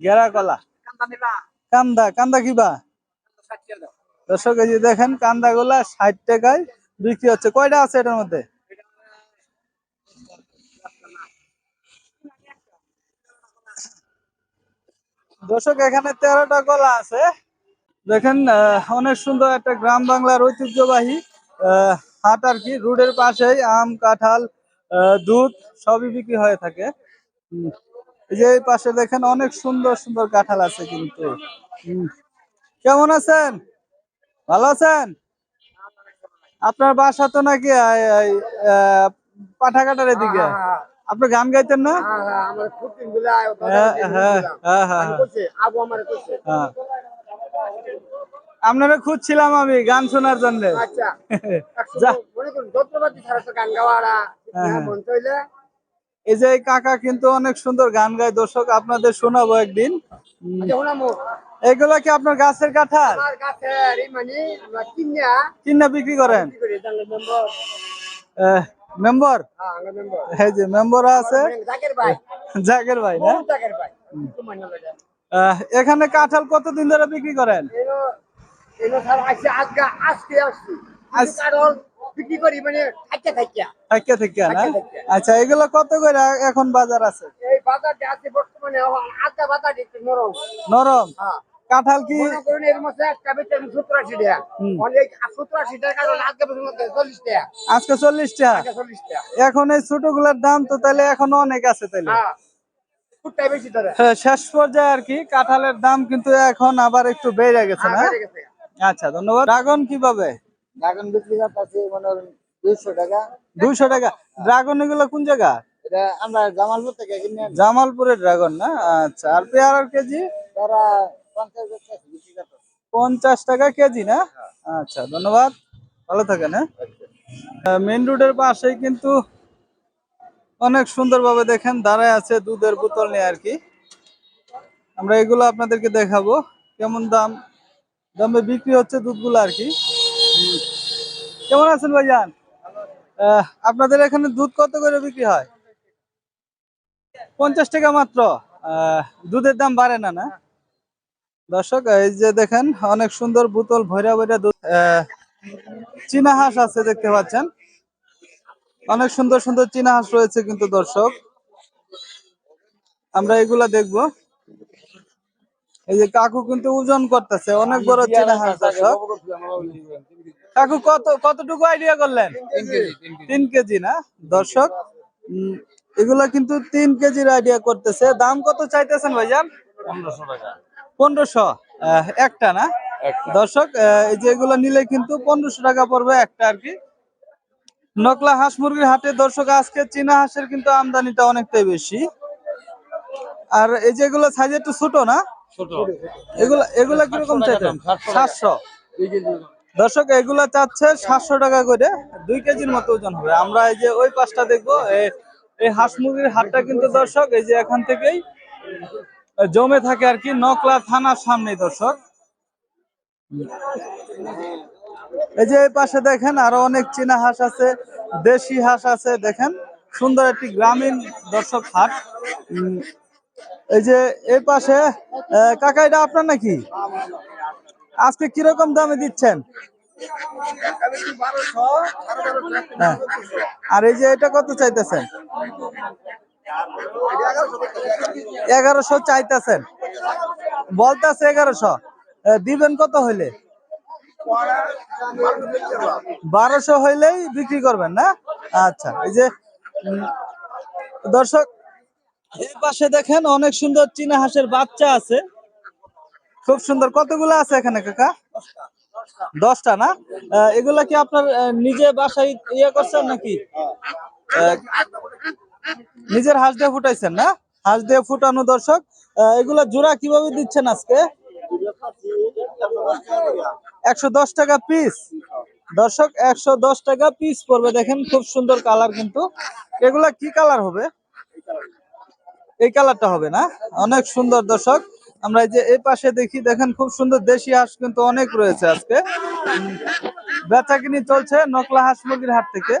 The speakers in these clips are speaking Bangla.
গেরা কলা। কান্দা কান্দা কিবা? দর্শক এই যে দেখেন কান্দা গুলা ষাট টাকায় বিক্রি হচ্ছে। কয়টা আছে এটার মধ্যে? দর্শক এখানে তেরোটা কলা আছে। দেখেন আহ, অনেক সুন্দর একটা গ্রাম বাংলার ঐতিহ্যবাহী আহ, হাট আর কি। রোডের পাশেই আম কাঁঠাল আহ, দুধ সবই বিক্রি হয়ে থাকে। যে এই পাশে দেখেন অনেক সুন্দর সুন্দর কাঁঠাল আছে কিন্তু। কেমন আছেন? ভালো আছেন? আপনার বাসা তো নাকি পাঠাঘাটার এদিকে। আপনি গান গাইতেন না? হ্যাঁ হ্যাঁ হ্যাঁ হ্যাঁ হ্যাঁ আপনারা খুঁজছিলাম আমি গান শোনার জন্য। যা। হ্যাঁ। এই যে কাকা কিন্তু অনেক সুন্দর গান গায়। দর্শক আপনাদের শোনাবো একদিন। এগুলা কি আপনার গাছের কাঁঠাল? কিনা বিক্রি করেন? মেম্বার এই যে মেম্বার আছে। জাকের ভাই। না? এখানে কাঁঠাল কতদিন ধরে বিক্রি করেন? বিক্রি করি মানে থাইকা থাইকা থাকে থেকে না? আচ্ছা এগুলো কত করে এখন বাজার আছে? এই বাজারটা আছে বর্তমানে আজকে বাজার একটু নরম। নরম? হ্যাঁ। কাঁঠাল কি? আজকে চল্লিশ টাকা। এখন এই ছোটগুলার দাম তো তাহলে এখন অনেক আছে তাহলে। হ্যাঁ। হ্যাঁ, শেষ পর্যায়ে আর কি কাঁঠালের দাম কিন্তু এখন আবার একটু বেড়ে গেছে না। আচ্ছা ধন্যবাদ। ড্রাগন কীভাবে? এখন বিক্রি করতেছে মনে দুইশো টাকা। দুইশো টাকা। ড্রাগন এগুলো কোন জায়গা? এটা আমরা জামালপুর থেকে কিনে জামালপুরের ড্রাগন না? আচ্ছা আর পেয়ারার কেজি? তারা পঞ্চাশ টাকা বিক্রি করতেছে পঞ্চাশ টাকা কেজি না? আচ্ছা ধন্যবাদ। ভালো থাকেন হ্যাঁ? মেন রোডের পাশেই কিন্তু অনেক সুন্দরভাবে দেখেন দাঁড়ায় আছে দুধের বোতল নিয়ে আর কি। আমরা এগুলো আপনাদেরকে দেখাবো কেমন দাম দামে বিক্রি হচ্ছে দুধগুলো আর কি। কেমন আছেন ভাইজান? আপনাদের এখানে দুধ কত করে বিক্রি হয়? পঞ্চাশ টাকা মাত্র। দুধের দাম বাড়ে না না? দর্শক এই যে দেখেন অনেক সুন্দর বোতল ভৈরা ভৈরা দুধ। চীনা হাঁস আছে দেখতে পাচ্ছেন। অনেক সুন্দর সুন্দর চীনা হাঁস রয়েছে কিন্তু দর্শক। আমরা এগুলা দেখব। এই যে কাকু কিন্তু ওজন করতেছে অনেক বড় চীনা হাঁস দর্শক। কাকু কত কতটুকু আইডিয়া করলেন? তিন কেজি না? দর্শক এগুলা কিন্তু তিন কেজির আইডিয়া করতেছে। দাম কত চাইতেছেন ভাইজান? পনেরোশো আহ, একটা না? দর্শক এই যে এগুলো নিলে কিন্তু পনেরোশো টাকা পড়বে একটা আর কি। নকলা হাঁস মুরগির হাটে দর্শক আজকে চীনা হাঁসের কিন্তু আমদানিটা অনেকটাই বেশি। আর এই যে এগুলো সাইজ একটু ছোট না? এগুলা এগুলা কীরকম চাইতেন সাতশো দর্শক, এগুলা চাচ্ছে সাতশো টাকা করে। দুই কেজির মতো ওজন হবে। আমরা এই যে ওই পাশটা দেখব, এই হাঁস মুরগির হাটটা কিন্তু দর্শক, এই যে এখান থেকেই জমে থাকে আর কি নকলা থানার সামনে দর্শক। এই যে এই পাশে দেখেন, আরও অনেক চীনা হাঁস আছে, দেশি হাঁস আছে, দেখেন। সুন্দর একটি গ্রামীণ দর্শক হাট। এই যে এই পাশে কাকা, এটা আপনার নাকি? আজকে কীরকম দামে দিচ্ছেন? হ্যাঁ। আর এই যে এটা কত চাইতেছেন? এগারোশো চাইতেছেন। বলতেছে এগারোশো। দিবেন কত হইলে? বারোশো হইলেই বিক্রি করবেন, না? আচ্ছা এই যে দর্শক, এই পাশে দেখেন অনেক সুন্দর চীনা হাঁসের বাচ্চা আছে। খুব সুন্দর। কতগুলো আছে এখানে, কাকা? দশটা না? এগুলা কি আপনার নিজে বাসায় ইয়ে করছেন নাকি? নিজের হাঁস দিয়ে ফুটাইছেন না? হাঁস দিয়ে ফুটানো দর্শক এগুলা জোড়া কীভাবে দিচ্ছেন আজকে? একশো দশ টাকা পিস দর্শক, একশো দশ টাকা পিস পড়বে। দেখেন, খুব সুন্দর কালার কিন্তু। এগুলা কি কালার হবে? এই কালারটা হবে না? অনেক সুন্দর দর্শক। আমরা এই যে এই পাশে দেখি, দেখেন খুব সুন্দর দেশি হাঁস কিন্তু অনেক রয়েছে আজকে। বেচা কিনি চলছে নকলা হাঁস মুরগির হাট থেকে।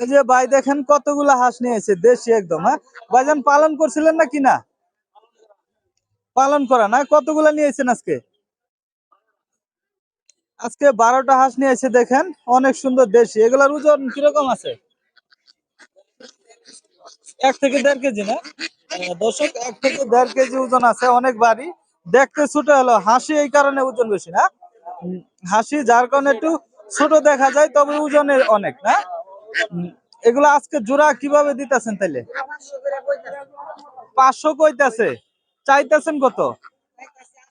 এই যে ভাই দেখেন কতগুলা হাঁস নিয়েছে, দেশি একদম হ্যাঁ? ভাইজান, পালন করছিলেন না? কিনা পালন করা না? কতগুলা নিয়েছেন আজকে? আজকে বারোটা হাঁস নিয়ে এসে দেখেন, অনেক সুন্দর দেশি। এগুলার ওজন কীরকম আছে? এক থেকে দেড় কেজি, না? দর্শক, এক থেকে দেড় কেজি ওজন আছে অনেক বাড়ি। দেখতে ছোট হলো, হাসি এই কারণে ওজন বেশি, না? হাসি যার কারণে একটু ছোট দেখা যায়, তবে ওজনের অনেক, না? এগুলো আজকে জোড়া কীভাবে দিতেছেন তাইলে? পাঁচশো কইতাছে। চাইতেছেন কত?